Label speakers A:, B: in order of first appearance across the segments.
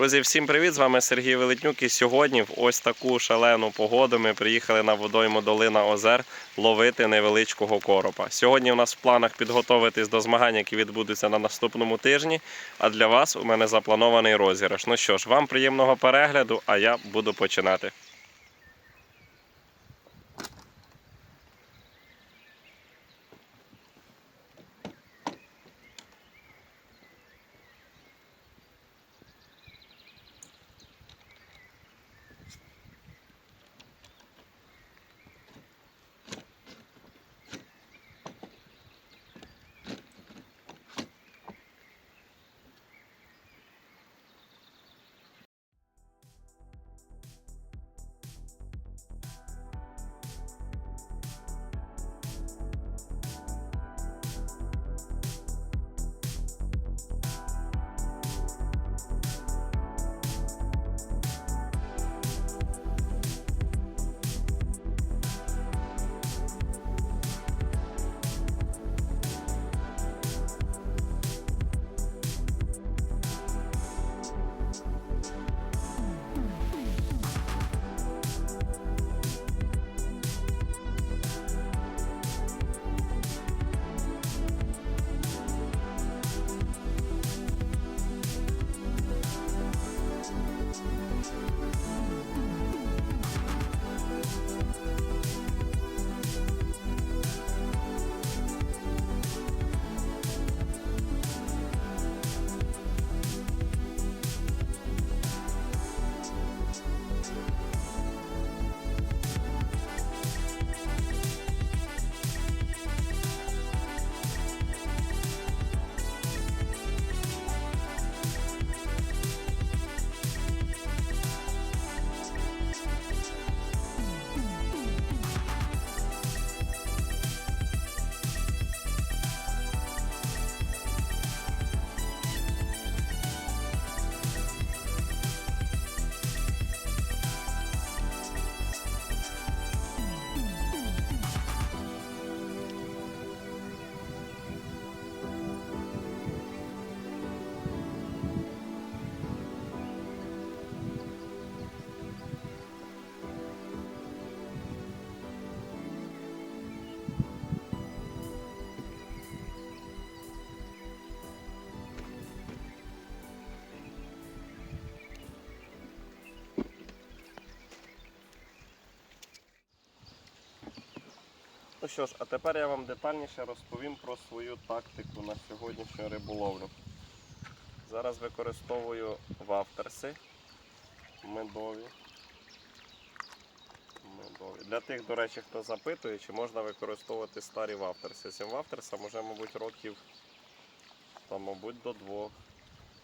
A: Друзі, всім привіт! З вами Сергій Велетнюк. І сьогодні в ось таку шалену погоду ми приїхали на водойму Долина Озер ловити невеличкого коропа. Сьогодні у нас в планах підготуватись до змагань, які відбудуться на наступному тижні. А для вас у мене запланований розіграш. Ну що ж, вам приємного перегляду, а я буду починати. Що ж, а тепер я вам детальніше розповім про свою тактику на сьогоднішню риболовлю. Зараз використовую вафтерси медові. медові. Для тих, до речі, хто запитує, чи можна використовувати старі вафтерси. Цим вафтерсам вже, мабуть, років там, мабуть, до двох.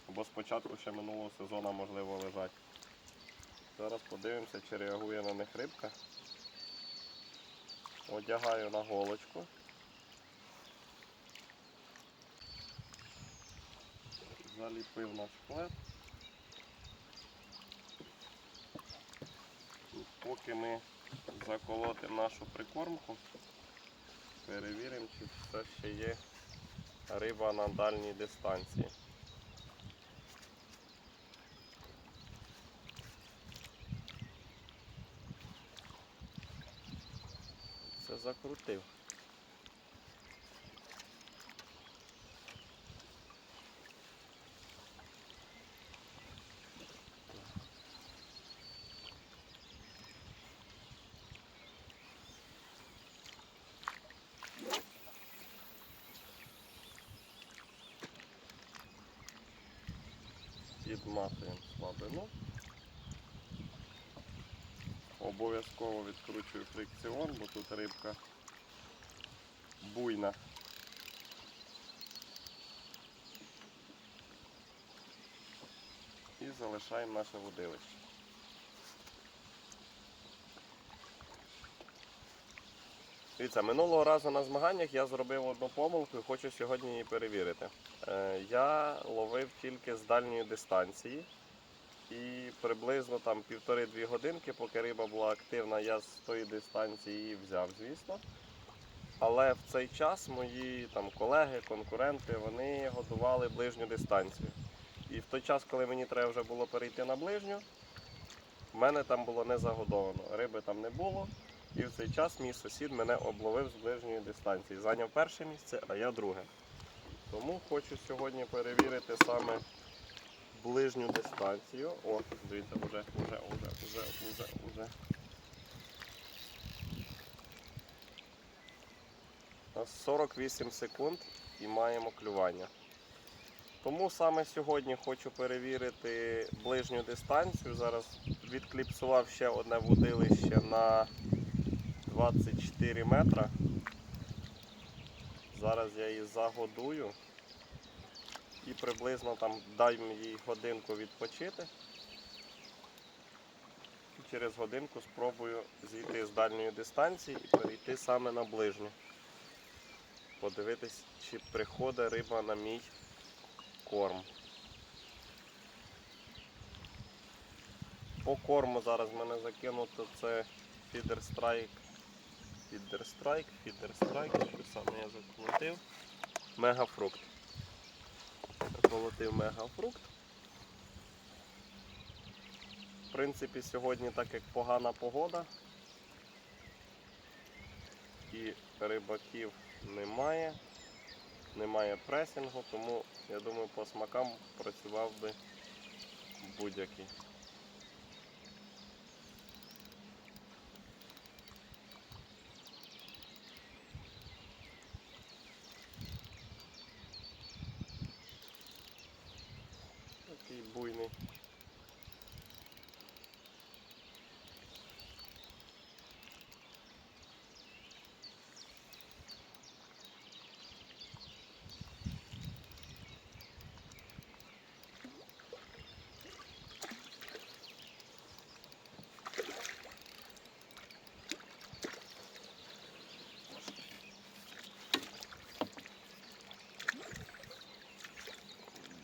A: Або спочатку ще минулого сезону можливо лежать. Зараз подивимося, чи реагує на них рибка. Одягаю на голочку. Заліпив наш плед. Поки ми заколотимо нашу прикормку, перевіримо, чи все ще є риба на дальній дистанції. Закрутив. Підматуємо слабину. Обов'язково відкручую фрикціон, бо тут рибка буйна. І залишаємо наше водилище. Дивіться, минулого разу на змаганнях я зробив одну помилку і хочу сьогодні її перевірити. Е, я ловив тільки з дальньої дистанції. І приблизно там півтори-дві годинки, поки риба була активна, я з тої дистанції її взяв, звісно. Але в цей час мої там колеги, конкуренти, вони годували ближню дистанцію. І в той час, коли мені треба вже було перейти на ближню, в мене там було не загодовано. Риби там не було. І в цей час мій сусід мене обловив з ближньої дистанції. Зайняв перше місце, а я друге. Тому хочу сьогодні перевірити саме ближню дистанцію. О, дивіться, вже, вже, вже, вже, вже, вже. У нас 48 секунд і маємо клювання. Тому саме сьогодні хочу перевірити ближню дистанцію. Зараз відкліпсував ще одне вудилище на 24 метра. Зараз я її загодую і приблизно там дам їй годинку відпочити. І через годинку спробую зійти з дальньої дистанції і перейти саме на ближню. Подивитись, чи приходить риба на мій корм. По корму зараз в мене закинуто це фідер страйк. Фідер страйк, фідер страйк, що саме я заколотив. Мегафрукт. Заколотив мегафрукт. В принципі, сьогодні, так як погана погода і рибаків немає, немає пресінгу, тому я думаю, по смакам працював би будь-який. Такий буйний.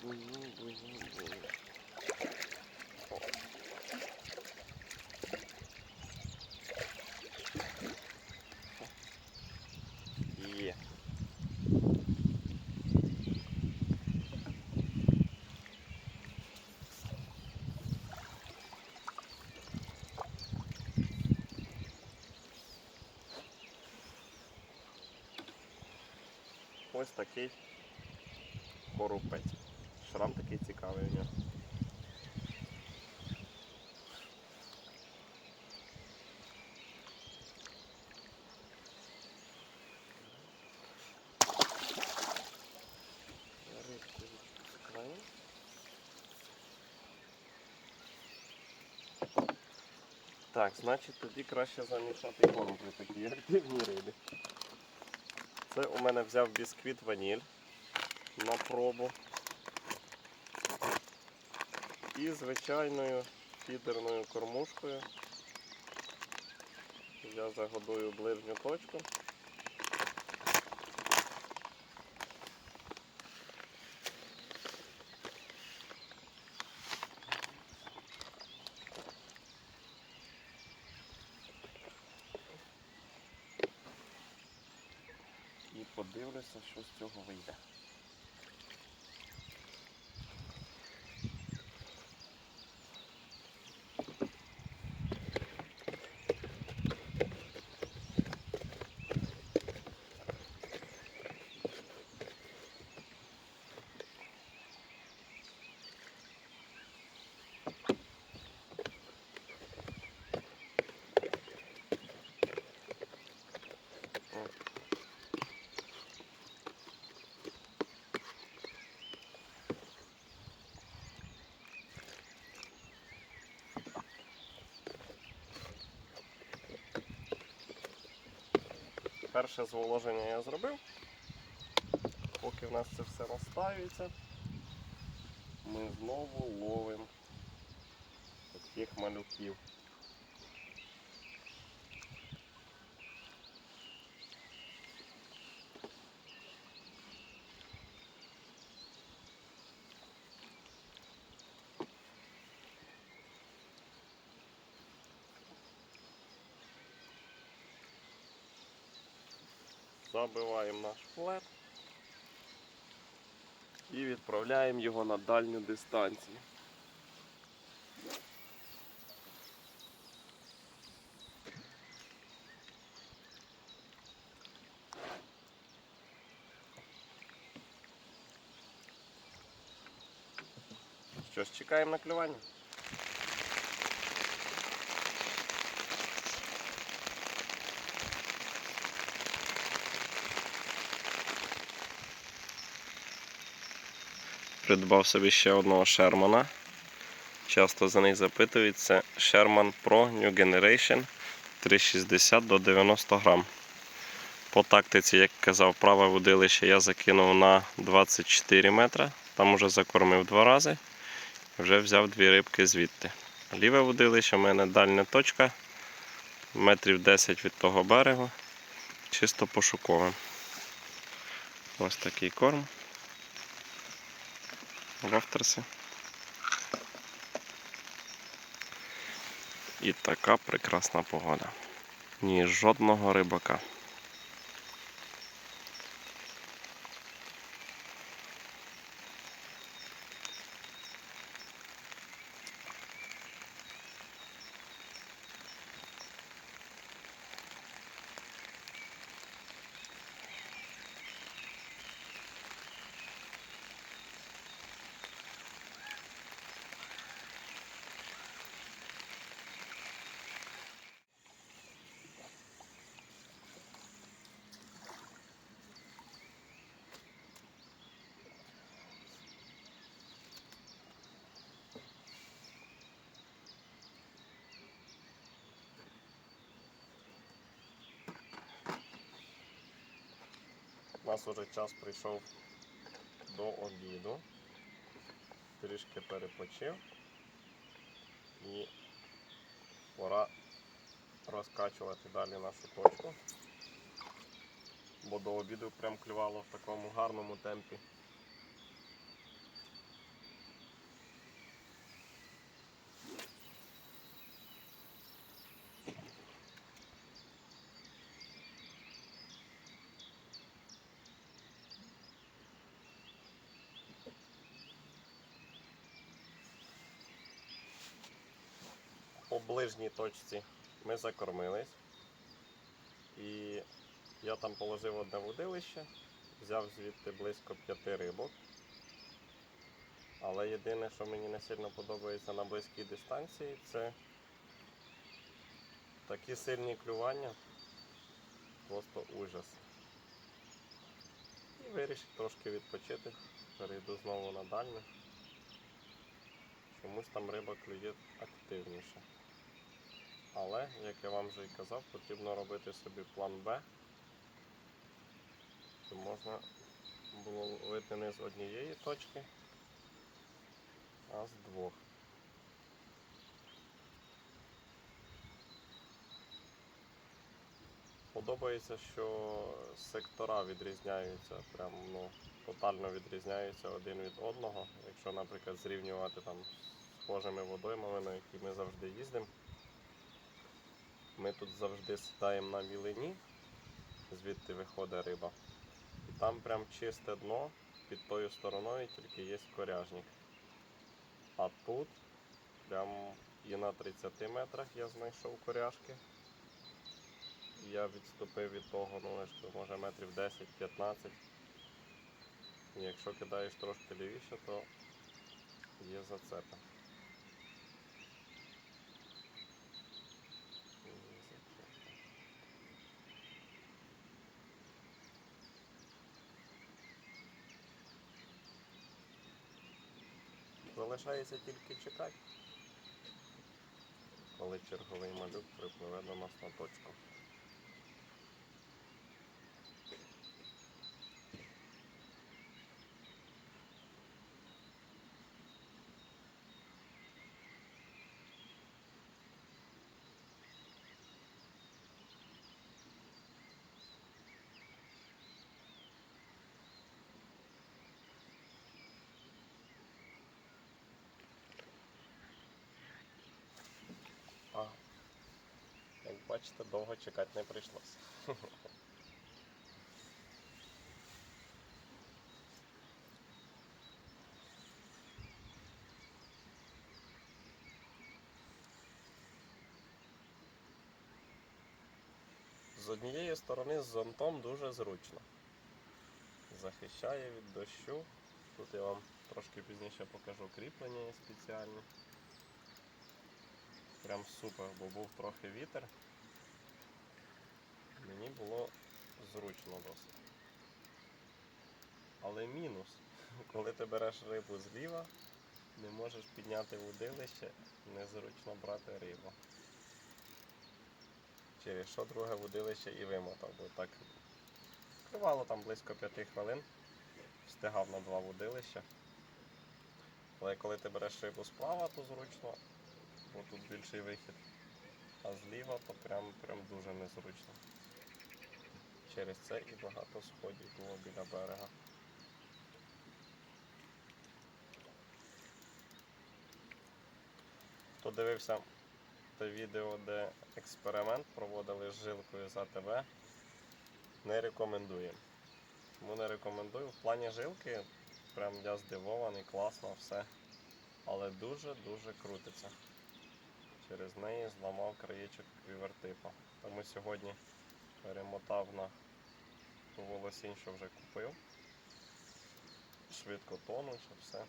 A: Буйний, буйний, буйний. О. Є. Ось такий корупець. Шрам такий цікавий у нього. Так, значить тоді краще замішати корм при такій активній рибі. Це у мене взяв бісквіт ваніль на пробу. І звичайною фідерною кормушкою я загодую ближню точку. І подивлюся, що з Перше зволоження я зробив. Поки в нас це все настаюється, ми знову ловимо таких малюків. Забиваємо наш флет. і відправляємо його на дальню дистанцію. Що ж, чекаємо на клювання. Придбав собі ще одного Шермана. Часто за них запитують. Це Sherman Pro New Generation 360 до 90 грам. По тактиці, як казав, праве водилище я закинув на 24 метри. Там уже закормив два рази. Вже взяв дві рибки звідти. Ліве водилище в мене дальня точка, метрів 10 від того берегу, чисто пошуковим. Ось такий корм. Вафтерси. І така прекрасна погода. Ні жодного рибака. Нас уже час прийшов до обіду. Трішки перепочив. І пора розкачувати далі нашу точку. Бо до обіду прям клювало в такому гарному темпі. Ближній точці ми закормились. І я там положив одне водилище, взяв звідти близько п'яти рибок. Але єдине, що мені не сильно подобається на близькій дистанції, це такі сильні клювання. Просто ужас. І вирішив трошки відпочити. Перейду знову на дальню. Чомусь там риба клює активніше. Але, як я вам вже і казав, потрібно робити собі план Б. Щоб можна було ловити не з однієї точки, а з двох. Подобається, що сектора відрізняються, прям ну, тотально відрізняються один від одного. Якщо, наприклад, зрівнювати там схожими водоймами, на які ми завжди їздимо. Ми тут завжди сідаємо на вілині, звідти виходить риба. І там прям чисте дно, під тою стороною тільки є коряжник. А тут прям і на 30 метрах я знайшов коряшки. Я відступив від того, ну може метрів 10-15. І якщо кидаєш трошки лівіше, то є зацепи. Є зацепи. Залишається тільки чекати, коли черговий малюк припливе до нас на точку. бачите, довго чекати не прийшлося. З однієї сторони з зонтом дуже зручно. Захищає від дощу. Тут я вам трошки пізніше покажу кріплення спеціальні. Прям супер, бо був трохи вітер. Мені було зручно досить. Але мінус, коли ти береш рибу зліва, не можеш підняти вудилище, незручно брати рибу. Через що друге вудилище і вимотав, бо так тривало там близько 5 хвилин, встигав на два вудилища. Але коли ти береш рибу справа, то зручно, бо тут більший вихід. А зліва то прям, прям дуже незручно. Через це і багато сходів було біля берега. Хто дивився те відео, де експеримент проводили з жилкою за АТВ, не рекомендуємо. Тому не рекомендую. В плані жилки прям я здивований, класно все. Але дуже-дуже крутиться. Через неї зламав краєчок квівертипа. Тому сьогодні перемотав на ту волосінь, що вже купив. Швидко тонуть, все.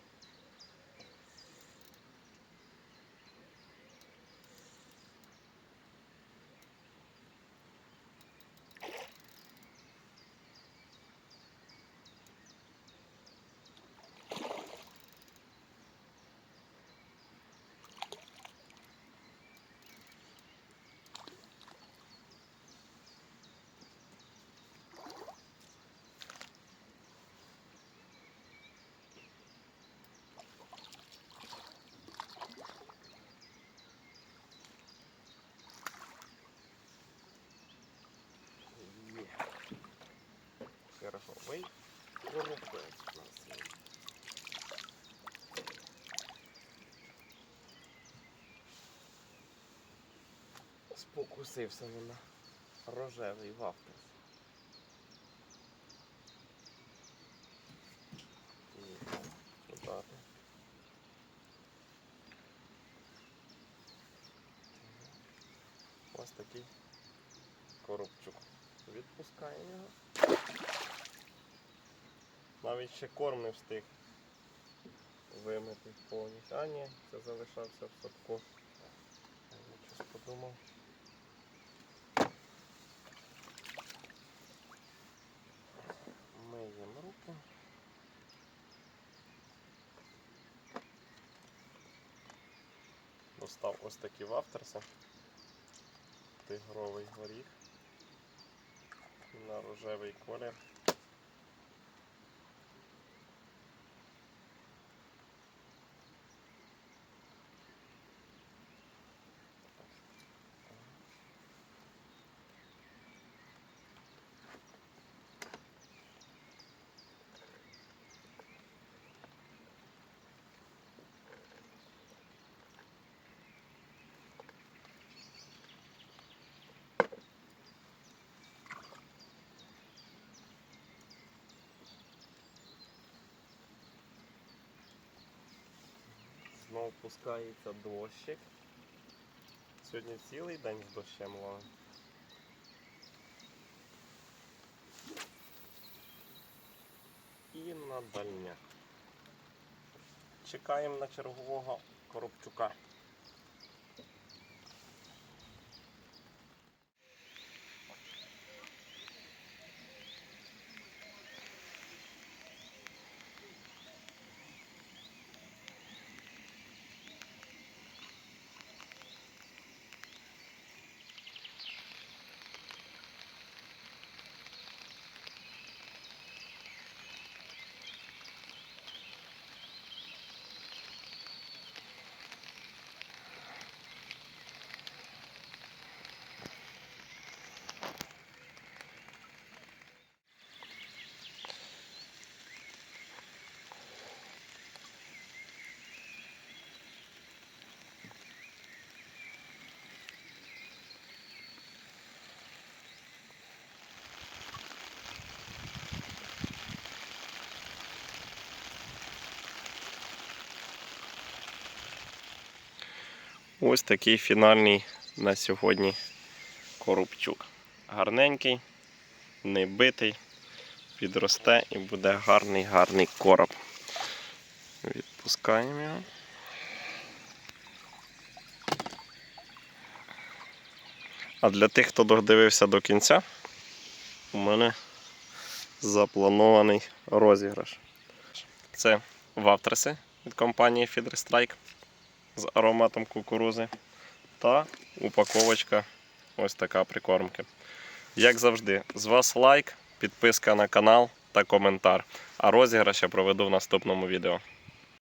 A: Є. Хорошо. Вий. Коробець у нас є. Спокусився на рожевий подати. Ось такий коробчук. Відпускаємо його. Навіть ще корм не встиг вимити повністю. А ні, це залишався в садку. Я щось подумав. Миємо руки. Достав ось такі вафтерси. Тигровий горіх на рожевий колір. Знову пускається дощик. Сьогодні цілий день з дощем ловимо. І на дальня. Чекаємо на чергового коробчука. Ось такий фінальний на сьогодні коробчук. гарненький, не битий, підросте і буде гарний гарний короб. Відпускаємо його. А для тих, хто додивився до кінця, у мене запланований розіграш. Це вафтреси від компанії Feeder Strike з ароматом кукурузи та упаковочка ось така прикормки. Як завжди, з вас лайк, підписка на канал та коментар. А розіграш я проведу в наступному відео.